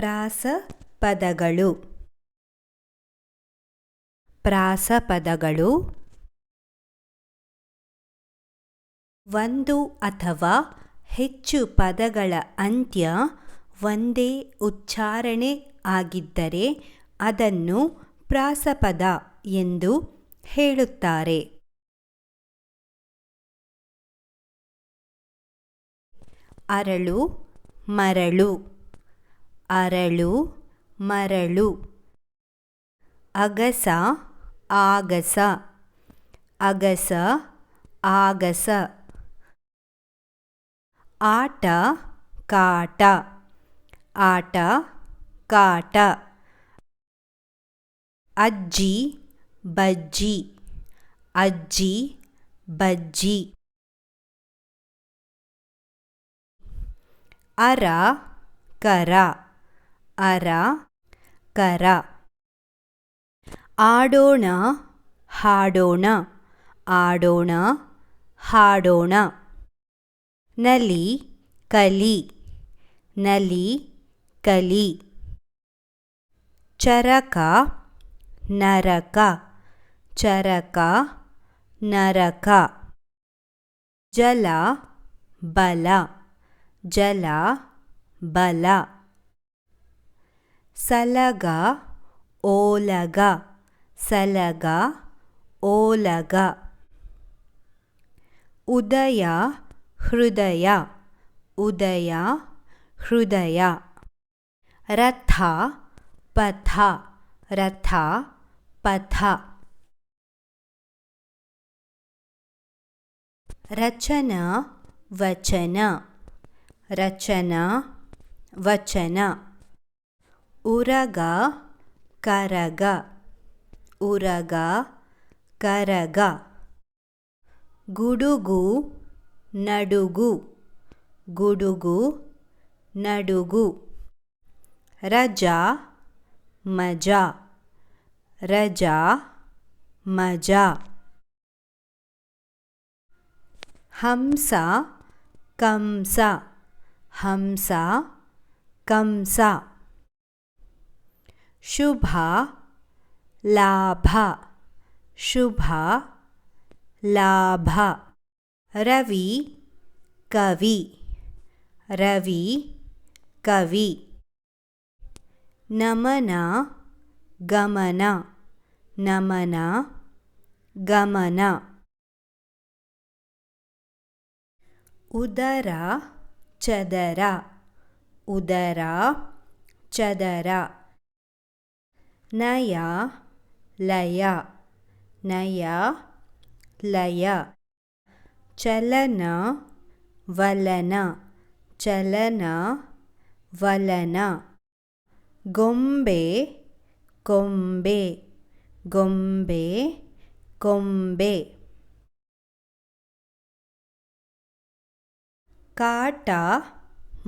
ಪ್ರಾಸಪದಗಳು ಪ್ರಾಸಪದಗಳು ಒಂದು ಅಥವಾ ಹೆಚ್ಚು ಪದಗಳ ಅಂತ್ಯ ಒಂದೇ ಉಚ್ಚಾರಣೆ ಆಗಿದ್ದರೆ ಅದನ್ನು ಪ್ರಾಸಪದ ಎಂದು ಹೇಳುತ್ತಾರೆ. ಅರಳು, ಮರಳು. ಅರಳು, ಮರಳು. ಅಗಸ, ಆಗಸ. ಅಗಸ, ಆಗಸ. ಆಟ, ಕಾಟ. ಆಟ, ಕಾಟ. ಅಜ್ಜಿ, ಬಜ್ಜಿ. ಅಜ್ಜಿ, ಬಜ್ಜಿ. ಅರ, ಕರ. ಅರ, ಕರ. ಆಡೋಣ, ಹಾಡೋಣ. ಆಡೋಣ, ಹಾಡೋಣ. ನಲಿ ಕಲಿ. ನಲಿ ಕಲಿ. ಚರಕ, ನರಕ. ಚರಕ, ನರಕ. ಜಲ, ಬಲ. ಜಲ, ಬಲ. ಸಲಗ ಓಲಗ ಸಲಗ ಓಲಗ ಉದಯ ಹೃದಯ ಉದಯ ಹೃದಯ ರಥ ಪಥ ರಥ ಪಥ ರಚನ ವಚನ ರಚನ ವಚನ ಉರಗ ಕರಗ. ಉರಗ ಕರಗ. ಗುಡುಗು, ನಡುಗು. ಗುಡುಗು, ನಡುಗು. ರಜಾ, ಮಜಾ. ರಜಾ, ಮಜಾ. ಹಂಸ, ಕಂಸ. ಹಂಸ, ಕಂಸ. ಶುಭ ಲಾಭ ಶುಭ ಲಾಭ ರವಿ ಕವಿ ರವಿ ಕವಿ ನಮನ ಗಮನ ನಮನ ಗಮನ ಉದರ ಚದರ ಉದರ ಚದರ ನಯ ಲಯ ನಯ ಲಯ ಚಲನ ವಲನ ಚಲನ ವಲನ ಗೊಂಬೆ ಕೊಂಬೆ ಗೊಂಬೆ ಕೊಂಬೆ ಕಾಟ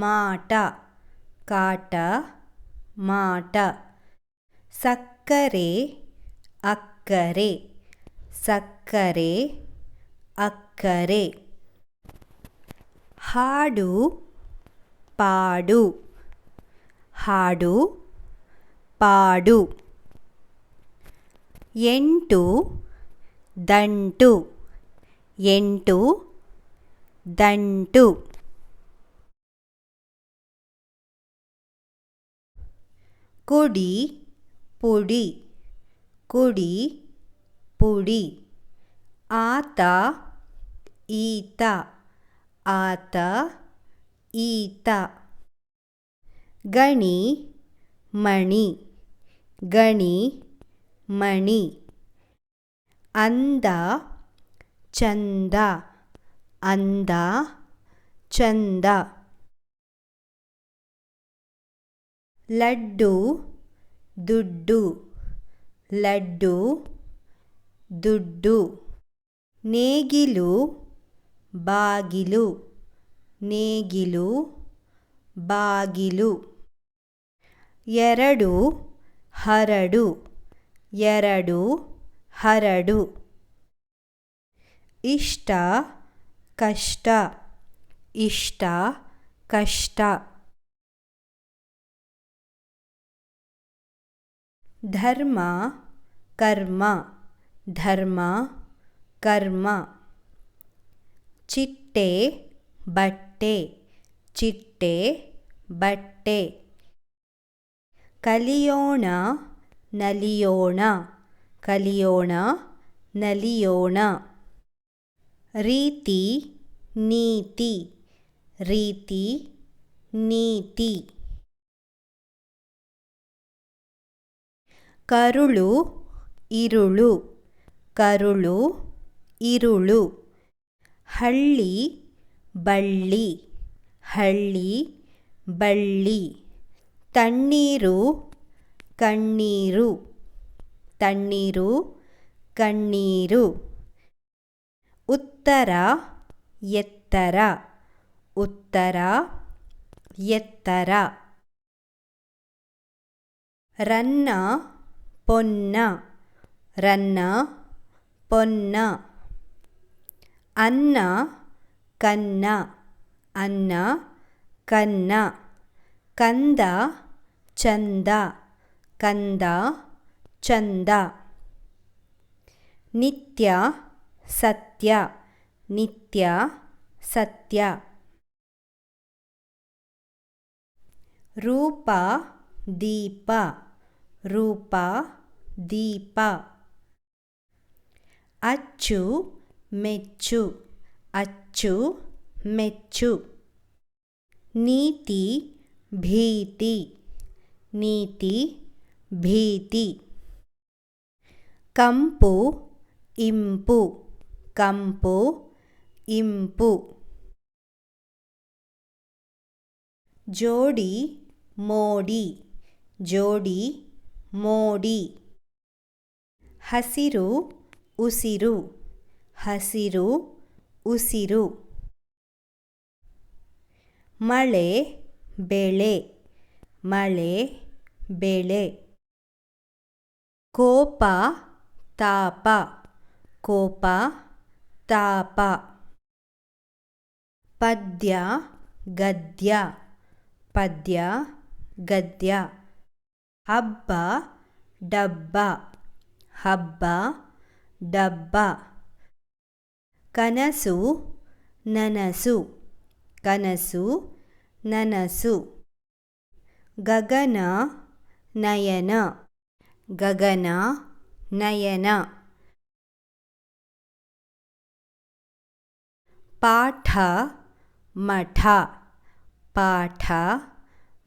ಮಾಟ ಕಾಟ ಮಾಟ ಸಕ್ಕರೆ ಅಕ್ಕರೆ. ಸಕ್ಕರೆ ಅಕ್ಕರೆ. ಹಾಡು ಪಾಡು. ಹಾಡು ಪಾಡು. ಎಂಟು ದಂಟು. ಎಂಟು ದಂಟು. ಕುಡಿ. ಪುಡಿ ಕುಡಿ ಪುಡಿ ಆತ ಈತ ಆತ ಈತ ಗಣಿ ಮಣಿ ಗಣಿ ಮಣಿ ಅಂದ ಚಂದ ಅಂದ ಚಂದ ಲಡ್ಡು ದುಡ್ಡು. ಲಡ್ಡು, ದುಡ್ಡು. ನೇಗಿಲು, ಬಾಗಿಲು. ನೇಗಿಲು, ಬಾಗಿಲು. ಎರಡು, ಹರಡು. ಎರಡು, ಹರಡು. ಇಷ್ಟ, ಕಷ್ಟ. ಇಷ್ಟ, ಕಷ್ಟ. ಧರ್ಮ, ಕರ್ಮ ಧರ್ಮ, ಕರ್ಮ. ಚಿಟ್ಟೆ, ಬಟ್ಟೆ ಚಿಟ್ಟೆ, ಬಟ್ಟೆ. ಕಲಿಯೋಣ, ನಲಿಯೋಣ ಕಲಿಯೋಣ, ನಲಿಯೋಣ. ರೀತಿ, ನೀತಿ ರೀತಿ, ನೀತಿ. ಕರುಳು, ಇರುಳು ಕರುಳು, ಇರುಳು, ಹಳ್ಳಿ, ಬಳ್ಳಿ ಹಳ್ಳಿ, ಬಳ್ಳಿ, ತಣ್ಣೀರು, ಕಣ್ಣೀರು ತಣ್ಣೀರು, ಕಣ್ಣೀರು, ಉತ್ತರ, ಎತ್ತರ ಉತ್ತರ, ಎತ್ತರ, ರನ್ನ ಪೊನ್ನ, ರನ್ನ, ಪೊನ್ನ. ಅನ್ನ, ಕನ್ನ ಅನ್ನ, ಕನ್ನ. ಕಂದ, ಚಂದ. ಕಂದ, ಚಂದ. ನಿತ್ಯ, ಸತ್ಯ. ನಿತ್ಯ, ಸತ್ಯ. ರೂಪ, ದೀಪ. ರೂಪ, ದೀಪ. ಅಚ್ಚು, ಮೆಚ್ಚು. ಅಚ್ಚು, ಮೆಚ್ಚು. ನೀತಿ, ಭೀತಿ. ನೀತಿ, ಭೀತಿ. ಕಂಪು, ಇಂಪು. ಕಂಪು, ಇಂಪು. ಜೋಡಿ, ಮೋಡಿ. ಜೋಡಿ ಮೋಡಿ. ಹಸಿರು, ಉಸಿರು. ಹಸಿರು, ಉಸಿರು. ಮಳೆ, ಬೆಳೆ. ಮಳೆ, ಬೆಳೆ. ಕೋಪ, ತಾಪ. ಕೋಪ, ತಾಪ. ಪದ್ಯ, ಗದ್ಯ. ಪದ್ಯ, ಗದ್ಯ. ಹಬ್ಬ, ಡಬ್ಬ. ಹಬ್ಬ, ಡಬ್ಬ. ಕನಸು, ನನಸು. ಕನಸು, ನನಸು. ಗಗನ, ನಯನ. ಗಗನ, ನಯನ. ಪಾಠ, ಮಠ. ಪಾಠ,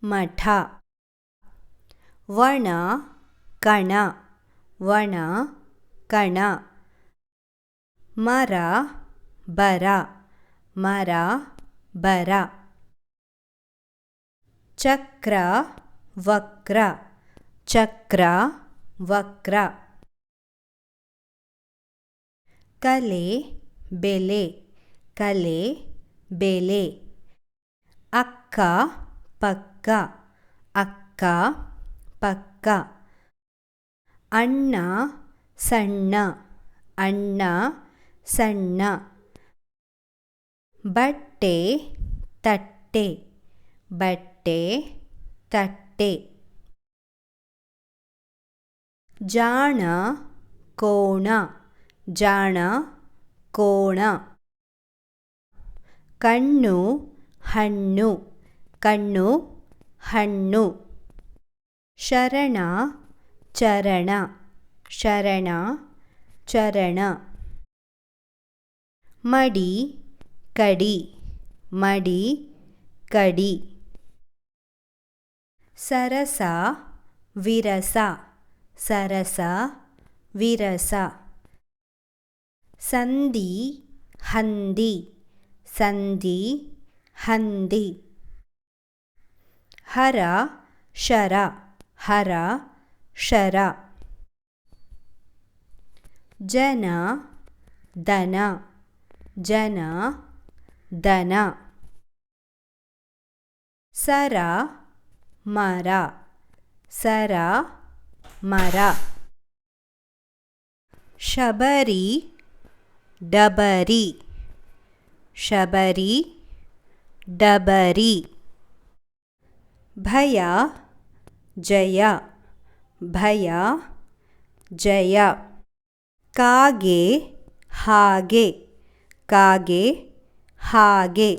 ಮಠ. ವಣ ಕಣ ವಣ, ಕಣ. ಮರ, ಬರ ಮರ, ಬರ. ಚಕ್ರ, ವಕ್ರ ಚಕ್ರ, ವಕ್ರ. ಕಲೆ, ಬೆಲೆ ಕಲೆ, ಬೆಲೆ. ಅಕ್ಕ, ಪಕ್ಕ, ಅಕ್ಕ ಪಕ್ಕ. ಅಣ್ಣ ಸಣ್ಣ. ಅಣ್ಣ ಸಣ್ಣ. ಬಟ್ಟೆ ತಟ್ಟೆ. ಬಟ್ಟೆ ತಟ್ಟೆ. ಜಾಣ ಕೋಣ. ಜಾಣ ಕೋಣ. ಕಣ್ಣು ಹಣ್ಣು. ಕಣ್ಣು ಹಣ್ಣು. ಶರಣ, ಚರಣ ಶರಣ, ಚರಣ. ಮಡಿ, ಕಡಿ ಮಡಿ, ಕಡಿ. ಸರಸ, ವಿರಸ ಸರಸ, ವಿರಸ. ಸಂಧಿ, ಹಂದಿ ಸಂಧಿ, ಹಂದಿ. ಹರ, ಶರ. ಹರ ಶರ ಜನ ದನ ಜನ ದನ ಸರ ಮರ ಸರ ಮರ ಶಬರಿ ಡಬರಿ ಶಬರಿ ಡಬರಿ ಭಯ ಜಯ ಭಯ ಜಯ ಕಾಗೆ ಹಾಗೆ ಕಾಗೆ ಹಾಗೆ